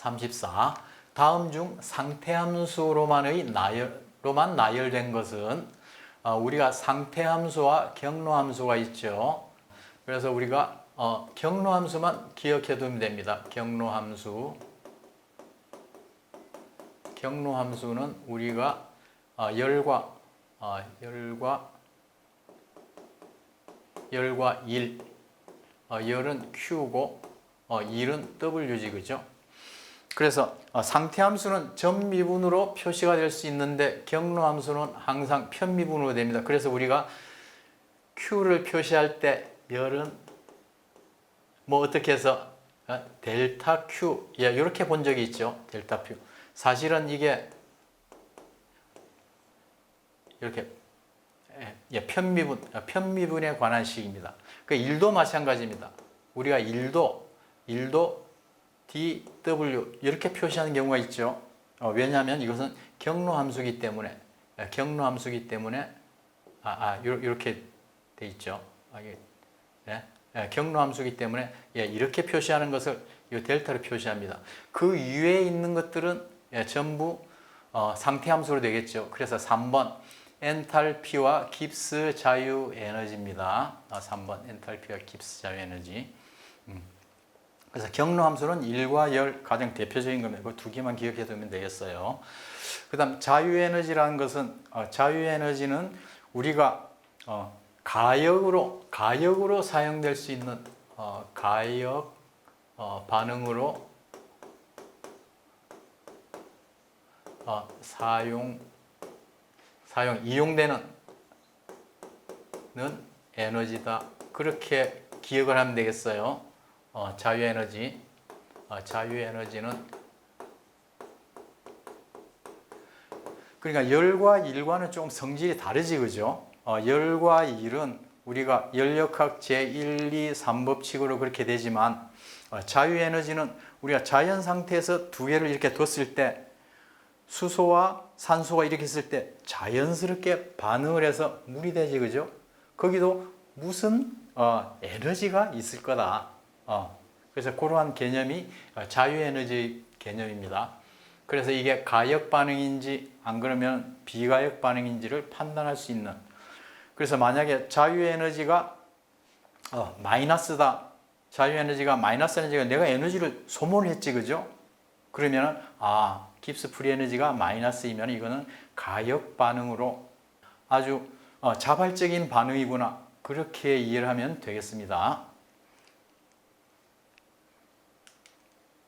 34. 다음 중 상태함수로만의 나열 로만 나열된 것은 어, 우리가 상태함수와 경로함수가 있죠. 그래서 우리가 어, 경로함수만 기억해 두면 됩니다. 경로함수. 경로함수는 우리가 어, 열과 어, 열과 열과 일 어, 열은 Q고 어, 일은 W지 그죠? 그래서 어, 상태함수는 전미분으로 표시가 될 수 있는데 경로함수는 항상 편미분으로 됩니다. 그래서 우리가 Q를 표시할 때 열은 뭐 어떻게 해서 어, 델타 Q 예, 이렇게 본 적이 있죠. 델타 Q. 사실은 이게 이렇게 예, 예, 편미분 어, 편미분에 관한 식입니다. 그 일도 마찬가지입니다. 우리가 일도 일도 dw 이렇게 표시하는 경우가 있죠. 어, 왜냐하면 이것은 경로 함수기 때문에 예, 경로 함수기 때문에 아, 아 요- 이렇게 돼 있죠. 아, 예? 예, 경로 함수기 때문에 예, 이렇게 표시하는 것을 이 델타로 표시합니다. 그 위에 있는 것들은 예, 전부 어, 상태 함수로 되겠죠. 그래서 3번 엔탈피와 깁스 자유 에너지입니다. 아, 3번 엔탈피와 깁스 자유 에너지. 음. 그래서 경로 함수는 1과 열 가장 대표적인 겁니다. 그두 개만 기억해 두면 되겠어요. 그 다음 자유 에너지라는 것은 어, 자유 에너지는 우리가 어, 가역으로 가역으로 사용될 수 있는 어, 가역 어, 반응으로 어, 사용 사용 이용되는 는 에너지다 그렇게 기억을 하면 되겠어요. 어, 자유 에너지 어, 자유 에너지는 그러니까 열과 일과는 좀 성질이 다르지 그죠? 어, 열과 일은 우리가 열역학 제1, 2, 3법칙으로 그렇게 되지만 어, 자유에너지는 우리가 자연 상태에서 두 개를 이렇게 뒀을 때 수소와 산소가 이렇게 있을 때 자연스럽게 반응을 해서 물이 되지 그죠? 거기도 무슨 어, 에너지가 있을 거다. 어, 그래서 그러한 개념이 어, 자유에너지 개념입니다. 그래서 이게 가역 반응인지 안 그러면 비가역 반응인지를 판단할 수 있는. 그래서 만약에 자유 에너지가 어, 마이너스다. 자유 에너지가 마이너스 에너지가 내가 에너지를 소모를 했지 그죠? 그러면 아 깁스 프리 에너지가 마이너스이면 이거는 가역 반응으로 아주 어, 자발적인 반응이구나. 그렇게 이해를 하면 되겠습니다